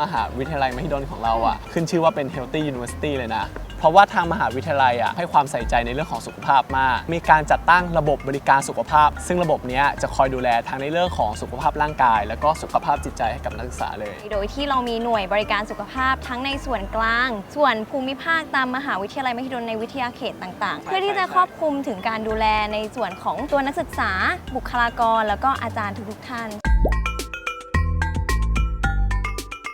มหาวิทยาลัยมหิดลของเราอะขึ้นชื่อว่าเป็น Healthy University เลยนะ เพราะว่าทางมหาวิทยาลัยอะให้ความใส่ใจในเรื่องของสุขภาพมาก มีการจัดตั้งระบบบริการสุขภาพ ซึ่งระบบเนี้ยจะคอยดูแลทั้งในเรื่องของสุขภาพร่างกาย แล้วก็สุขภาพจิตใจให้กับนักศึกษาเลย โดยที่เรามีหน่วยบริการสุขภาพทั้งในส่วนกลาง ส่วนภูมิภาคตามมหาวิทยาลัยมหิดลในวิทยาเขตต่าง ๆ เพื่อที่จะครอบคลุมถึงการดูแลในส่วนของตัวนักศึกษา บุคลากร แล้วก็อาจารย์ทุกๆท่าน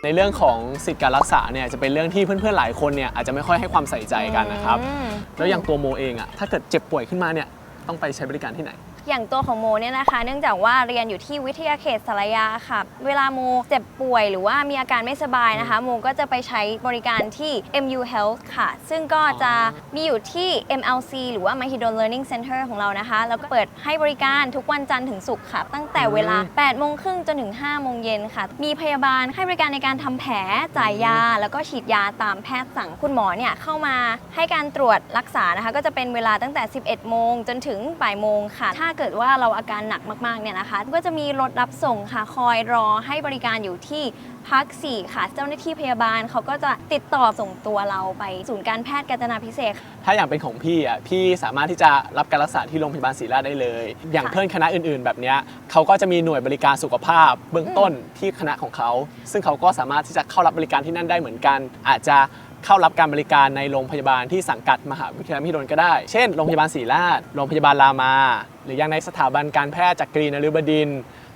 ในเรื่องของสิทธิการรักษาเนี่ยจะเป็นเรื่องที่เพื่อนๆหลายคนเนี่ยอาจจะไม่ค่อยให้ความใส่ใจกันนะครับอืมแล้วอย่างตัวโมเองอะถ้าเกิดเจ็บป่วยขึ้นมาเนี่ยต้องไปใช้บริการที่ไหน อย่างตัวของโมเนี่ยนะคะ เนื่องจากว่าเรียนอยู่ที่วิทยาเขตสารยาค่ะ เวลาโมเจ็บป่วยหรือว่ามีอาการไม่สบายนะคะ โมก็จะไปใช้บริการที่ MU Health ค่ะ ซึ่งก็จะมีอยู่ที่ MLC หรือว่า Mahidol Learning Center ของเรานะคะ แล้วก็เปิดให้บริการทุกวันจันทร์ถึงศุกร์ค่ะ ตั้งแต่เวลา8โมงครึ่งจนถึง5โมงเย็นค่ะ มีพยาบาลให้บริการในการทำแผลจ่ายยา แล้วก็ฉีดยาตามแพทย์สั่งคุณหมอเนี่ยเข้ามาให้การตรวจรักษานะคะ ก็จะเป็นเวลาตั้งแต่ 11 โมงจนถึงบ่ายโมงค่ะถ้าเกิดว่าเราอาการหนักมากๆเนี่ยนะคะ ก็จะมีรถรับส่งค่ะคอยรอให้บริการอยู่ที่พัก4ค่ะ เจ้าหน้าที่พยาบาลเขาก็จะติดต่อส่งตัวเราไปศูนย์การแพทย์กาญจนาพิเศษกถ้าอย่างเป็นของพี่อะพี่สามารถที่จะรับการรักษาที่โรงพยาบาลศรีราชได้เลย อย่างค่ะเพื่อนคณะอื่นๆ แบบเนี้ยเขาก็จะมีหน่วยบริการสุขภาพ เบื้องต้นที่คณะของเขา ซึ่งเขาก็สามารถที่จะเข้ารับบริการที่นั่นได้เหมือนกัน อาจจะเข้ารับการบริการในโรงพยาบาลที่สังกัดมหาวิทยาลัยมหิดลก็ได้ เช่น โรงพยาบาลศรีราช โรงพยาบาลรามาห รือยังในสถาบันการแพทย์จักรีนฤบดิน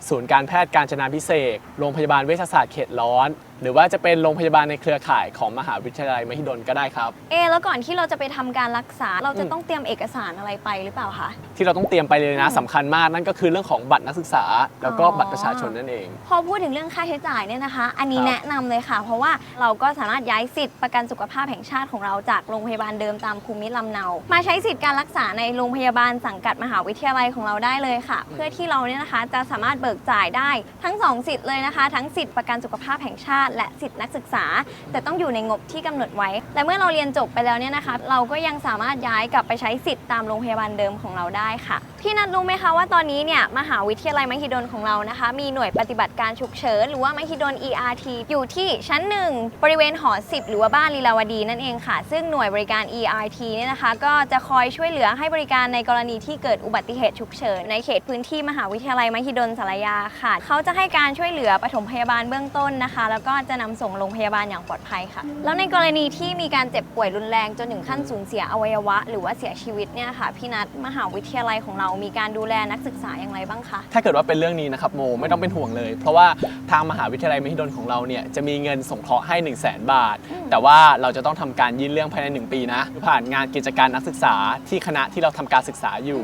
ศูนย์การแพทย์การชนาพิเศษ โรงพยาบาลเวชศาสตร์เขตร้อน หรือว่าจะเป็นโรงพยาบาลในเครือข่ายของมหาวิทยาลัยมหิดลก็ได้ครับ เอะแล้วก่อนที่เราจะไปทำการรักษา เราจะอืมต้องเตรียมเอกสารอะไรไปหรือเปล่าคะ ที่เราต้องเตรียมไปเลยนะอืมสำคัญมากนั่นก็คือเรื่องของบัตรนักศึกษา แล้วก็อ๋อบัตรประชาชนนั่นเอง พอพูดถึงเรื่องค่าใช้จ่ายเนี่ยนะคะ อันนี้ครับ แนะนำเลยค่ะ เพราะว่าเราก็สามารถย้ายสิทธิ์ประกันสุขภาพแห่งชาติของเราจากโรงพยาบาลเดิมตามภูมิลำเนา มาใช้สิทธิ์การรักษาในโรงพยาบาลสังกัดมหาวิทยาลัยของเราได้เลยค่ะ เพื่อที่เราเนี่ยนะคะจะสามารถเบิกจ่ายได้ทั้งสองสิทธิ์เลยนะคะ ทั้งสิทธิ์ประกันสุขภาพแห่งชาติและสิทธินักศึกษา แต่ต้องอยู่ในงบที่กำหนดไว้ และเมื่อเราเรียนจบไปแล้วเนี่ยนะคะ เราก็ยังสามารถย้ายกลับไปใช้สิทธิ์ตามโรงพยาบาลเดิมของเราได้ค่ะ พี่นัทรู้ไหมคะว่าตอนนี้เนี่ยมหาวิทยาลัยมหิดลของเรานะคะ มีหน่วยปฏิบัติการฉุกเฉินหรือว่ามหิดล ERT อยู่ที่ชั้นหนึ่งบริเวณหอ 10 หรือว่าบ้านลีลาวดีนั่นเองค่ะ ซึ่งหน่วยบริการ ERT เนี่ยนะคะ ก็จะคอยช่วยเหลือให้บริการในกรณีที่เกิดอุบัติเหตุฉุกเฉินในเขตพื้นที่มหาวิทยาลัยมหิดลสารยาค่ะ เขาจะให้การช่วยเหลือปฐมพยาบาลเบื้องต้นนะคะ แล้วก็จะนำส่งโรงพยาบาลอย่างปลอดภัยค่ะ แล้วในกรณีที่มีการเจ็บป่วยรุนแรงจนถึงขั้นสูญเสียอวัยวะ หรือว่าเสียชีวิตเนี่ยค่ะพี่นัทมหาวิทยาลัยของเรามีการดูแลนักศึกษาอย่างไรบ้างคะถ้าเกิดว่าเป็นเรื่องนี้นะครับโมไม่ต้องเป็นห่วงเลย เพราะว่าทางมหาวิทยาลัยมหิดลของเราเนี่ยจะมีเงินสงเคราะห์ให้ 1 0 0 0 0แบาท แต่ว่าเราจะต้องทำการยื่นเรื่องภายใน 1 ปีนะผ่านงานกิจการนักศึกษาที่คณะที่เราทำการศึกษาอยู่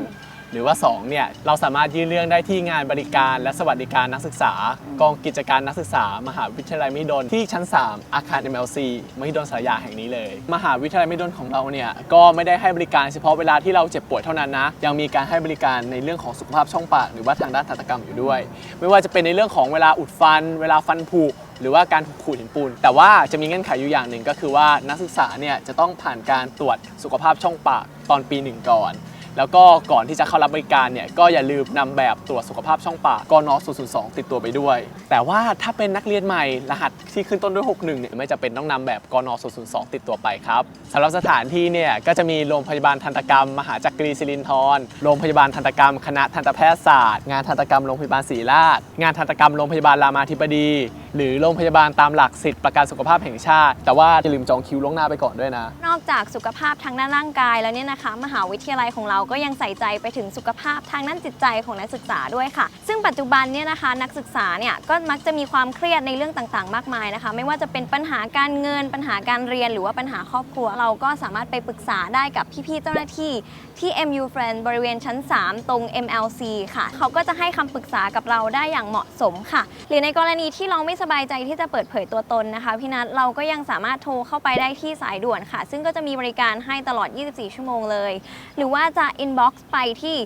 หรือว่า2เนี่ยเราสามารถยื่นเรื่องได้ที่งานบริการและสวัสดิการนักศึกษา กองกิจการนักศึกษา มหาวิทยาลัยมิดลที่ชั้น 3 อาคาร MLC มหิดลสารยาแห่งนี้เลย มหาวิทยาลัยมิดลของเราเนี่ยก็ไม่ได้ให้บริการเฉพาะเวลาที่เราเจ็บป่วยเท่านั้นนะยังมีการให้บริการในเรื่องของสุขภาพช่องปากหรือว่าทางด้านทันตกรรมอยู่ด้วย ไม่ว่าจะเป็นในเรื่องของเวลาอุดฟัน เวลาฟันผุหรือว่าการถูกขูดหินปูน แต่ว่าจะมีเงื่อนไขอยู่อย่างหนึ่งก็คือว่านักศึกษาเนี่ยจะต้องผ่านการตรวจสุขภาพช่องปากตอนปีหนึ่งก่อน แล้วก็ก่อนที่จะเข้ารับบริการเนี่ยก็อย่าลืมนำแบบตรวจสุขภาพช่องปากกน002 ติดตัวไปด้วย แต่ว่าถ้าเป็นนักเรียนใหม่รหัสที่ขึ้นต้นด้วย 61 เนี่ยไม่จะเป็นต้องนำแบบกน002 ติดตัวไปครับสำหรับสถานที่เนี่ยก็จะมีโรงพยาบาลทันตกรรม มหาจักรีศิรินทรโรงพยาบาลทันตกรรม คณะทันตแพทยศาสตร์ งานทันตกรรมโรงพยาบาลศรีราช งานทันตกรรมโรงพยาบาลรามาธิบดีหรือโรงพยาบาลตามหลักสิทธิประกันสุขภาพแห่งชาติ แต่ว่าอย่าลืมจองคิวล่วงหน้าไปก่อนด้วยนะ นอกจากสุขภาพทางด้านร่างกายแล้วเนี่ยนะคะ มหาวิทยาลัยของเราก็ยังใส่ใจไปถึงสุขภาพทางด้านจิตใจของนักศึกษาด้วยค่ะ ซึ่งปัจจุบันเนี่ยนะคะ นักศึกษาเนี่ยก็มักจะมีความเครียดในเรื่องต่างๆ มากมายนะคะ ไม่ว่าจะเป็นปัญหาการเงิน ปัญหาการเรียนหรือว่าปัญหาครอบครัว เราก็สามารถไปปรึกษาได้กับพี่ๆเจ้าหน้าที่ที่ MU Friend บริเวณชั้น 3 ตรง MLC ค่ะ เขาก็จะให้คำปรึกษากับเราได้อย่างเหมาะสมค่ะ หรือในกรณีที่เราไม่สบายใจที่จะเปิดเผยตัวตนนะคะพี่นัทเราก็ยังสามารถโทรเข้าไปได้ที่สายด่วนค่ะ ซึ่งก็จะมีบริการให้ตลอด 24 ชั่วโมงเลย หรือว่าจะ inbox ไปที่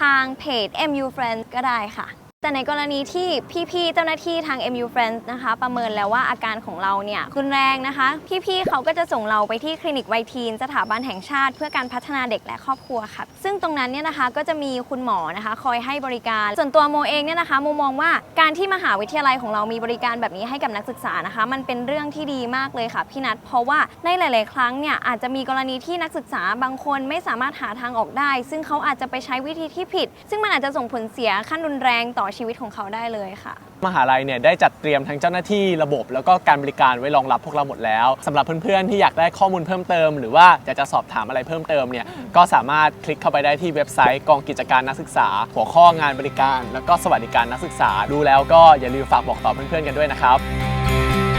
ทางเพจ MU Friends ก็ได้ค่ะ แต่ในกรณีที่พี่ๆ เจ้าหน้าที่ทาง MU Friends นะคะ ประเมินแล้วว่าอาการของเราเนี่ยรุนแรงนะคะ พี่ๆ เขาก็จะส่งเราไปที่คลินิกวัยทีน สถาบันแห่งชาติ เพื่อการพัฒนาเด็กและครอบครัวค่ะ ซึ่งตรงนั้นเนี่ยนะคะก็จะมีคุณหมอนะคะ คอยให้บริการ ส่วนตัวโมเองเนี่ยนะคะโมมองว่าการที่มหาวิทยาลัยของเรามีบริการแบบนี้ให้กับนักศึกษานะคะ มันเป็นเรื่องที่ดีมากเลยค่ะพี่นัทเพราะว่าในหลาย ๆ ครั้งเนี่ยอาจจะมีกรณีที่นักศึกษาบางคนไม่สามารถหาทางออกได้ ซึ่งเขาอาจจะไปใช้วิธีที่ผิด ซึ่งมันอาจจะส่งผลเสียขั้นรุนแรงต่อชีวิตของเขาได้เลยค่ะ มหาลัยเนี่ยได้จัดเตรียมทั้งเจ้าหน้าที่ระบบ แล้วก็การบริการไว้รองรับพวกเราหมดแล้วสำหรับเพื่อนๆที่อยากได้ข้อมูลเพิ่มเติม หรือว่าอยากจะสอบถามอะไรเพิ่มเติมเนี่ยก็สามารถคลิกเข้าไปได้ที่เว็บไซต์กองกิจการนักศึกษา หัวข้องานบริการ แล้วก็สวัสดิการนักศึกษาดูแล้วก็อย่าลืมฝากบอกต่อเพื่อนๆกันด้วยนะครับ